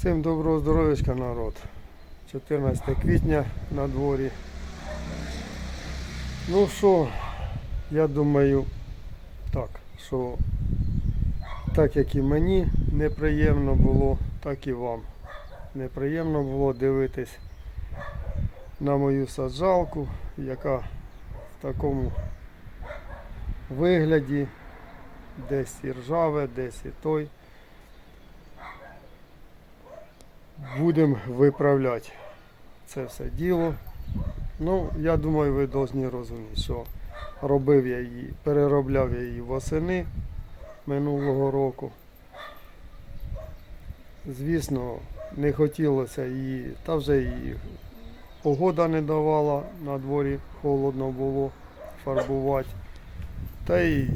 Всім доброго здоров'ячка, народ. 14 квітня на дворі. Ну що, я думаю, так, що так як і мені неприємно було, так і вам. Неприємно було дивитись на мою саджалку, яка в такому вигляді, десь і ржаве, десь і той. Будемо виправляти це все діло. Ну, я думаю, ви повинні розуміти, що робив я її, переробляв я її восени минулого року. Звісно, не хотілося її, та вже її погода не давала, на дворі холодно було фарбувати. Та й,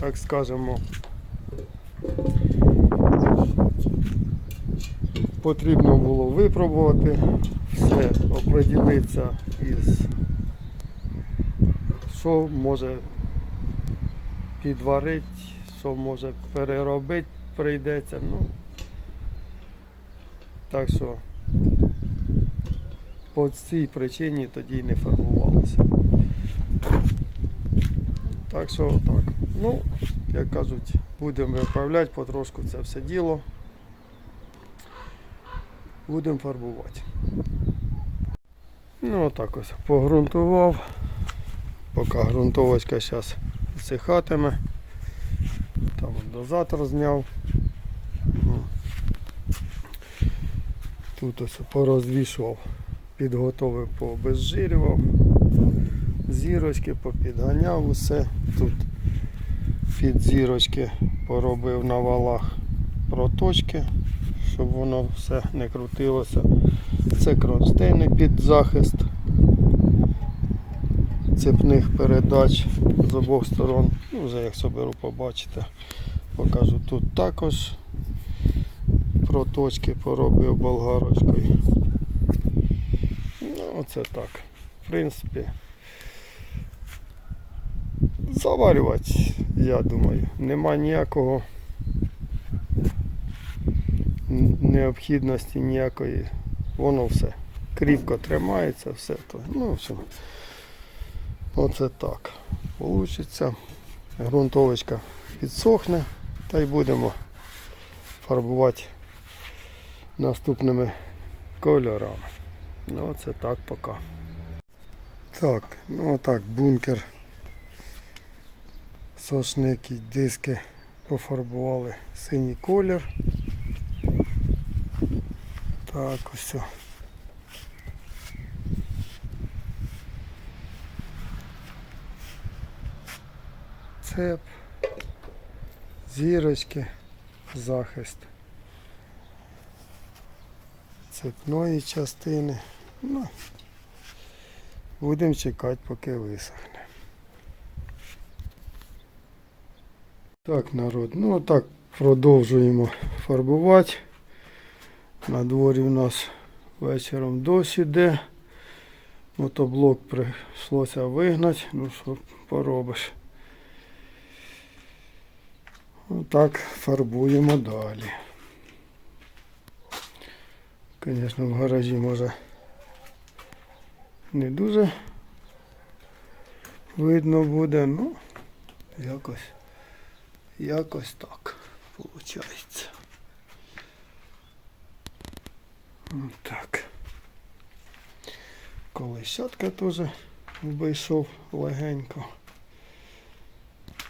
так скажемо, потрібно було випробувати, все, оприділитися із що може підварити, що може переробити прийдеться. Ну, так що по цій причині тоді не фарбувалося. Так що так. Ну, як кажуть, будемо виправляти потрошку це все діло. Будемо фарбувати. Ну отак ось погрунтував. Поки ґрунтовочка зараз всихатиме. Там дозатор зняв. Тут ось порозвішував, підготовив, пообезжирював. Зірочки попідганяв усе. Тут під зірочки поробив на валах проточки, щоб воно все не крутилося. Це кронштейни під захист цепних передач з обох сторон. Ну, вже як соберу побачите, покажу тут також проточки поробив болгарочкою. Ну, оце так. В принципі, заварювати, я думаю, нема ніякого необхідності ніякої. Воно все кріпко тримається, все то. Ну, в общем, оце так. Получиться. Грунтовочка підсохне та й будемо фарбувати наступними кольорами. Ну, це так поки. Так, ну отак, бункер. Сошники, диски пофарбували синій колір. Так, ось. все. Цеп, зірочки, захист цепної частини. Ну, будемо чекати, поки висохне. Так, народ, ну так продовжуємо фарбувати. На дворі у нас вечором дощ іде. Мотоблок прийшлося вигнати. Ну що поробиш. Отак фарбуємо далі. Звісно, в гаражі може не дуже видно буде, ну якось, якось так виходить. Так. Колещатка теж обійшов легенько.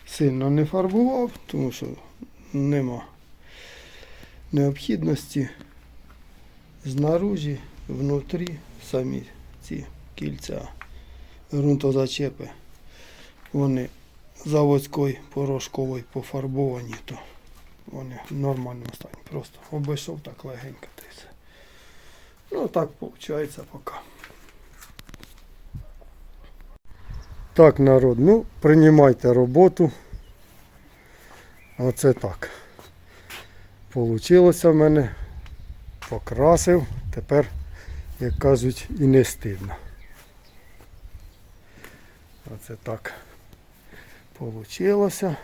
Сильно не фарбував, тому що нема необхідності знаружі, внутрі самі ці кільця ґрунтозачепи. Вони заводською порошковою пофарбовані, то вони в нормальному стані. Просто обійшов так легенько та. Ну так виходить поки. Так, народ, ну, приймайте роботу. Оце так. Получилося в мене. Покрасив. Тепер, як кажуть, і не стидно. Оце так получилося.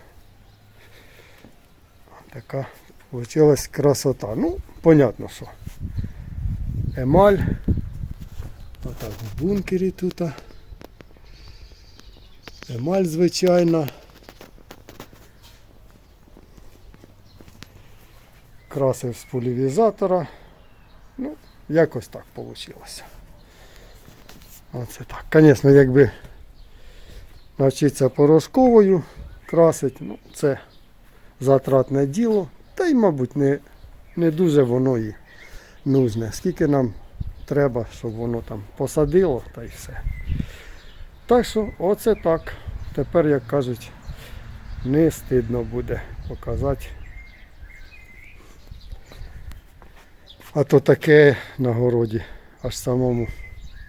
Така Получилась красота. Ну, понятно, що. Емаль. Отак в бункері тут. Емаль звичайна. Красив з полівізатора. Ну, якось так вийшло. Оце так. Звісно, якби навчитися порошковою красити, ну, це затратне діло. Та й, мабуть, не, не дуже воно і нужне. Скільки нам треба, щоб воно там посадило, та й все. Так що, оце так. Тепер, як кажуть, не стидно буде показати. А то таке на городі, аж самому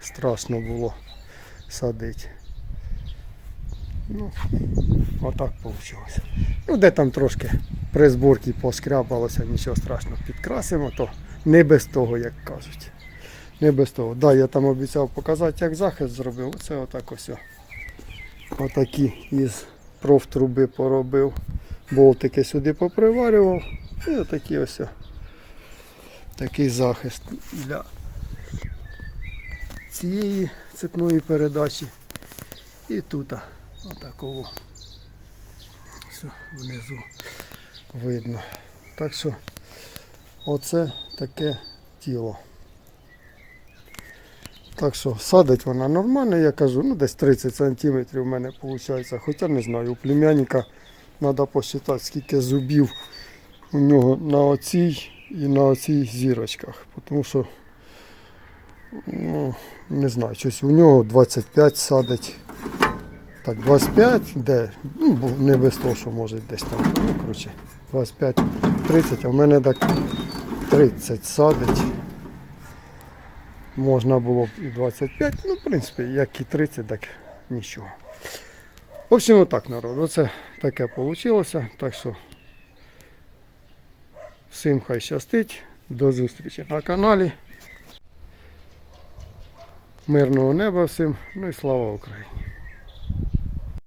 страшно було садити. Ну, отак вийшло. Ну, де там трошки при зборці поскрябалося, нічого страшного, підкрасимо, то не без того, як кажуть. Не без того. Да, я там обіцяв показати, як захист зробив. Оце отак ось. Отакі із профтруби поробив. Болтики сюди поприварював. І отакі ось. Такий захист для цієї цепної передачі. І тут отакого. Все внизу видно. Так що оце таке тіло. Так що садить вона нормально, я кажу, ну десь 30 см в мене виходить. Хоча не знаю, у племянника треба посчитати, скільки зубів у нього на оцій і на оцій зірочках. Тому що, ну, не знаю, щось у нього 25 садить. Так, 25, де? Ну, не без того, що може десь там. Ну, коротше, 25, 30, а в мене так 30 садить. Можна було б і 25, ну, в принципі, як і 30, так нічого. В общем, отак, народ. Оце таке вийшло. Так що всім хай щастить. До зустрічі на каналі. Мирного неба всім. Ну і слава Україні!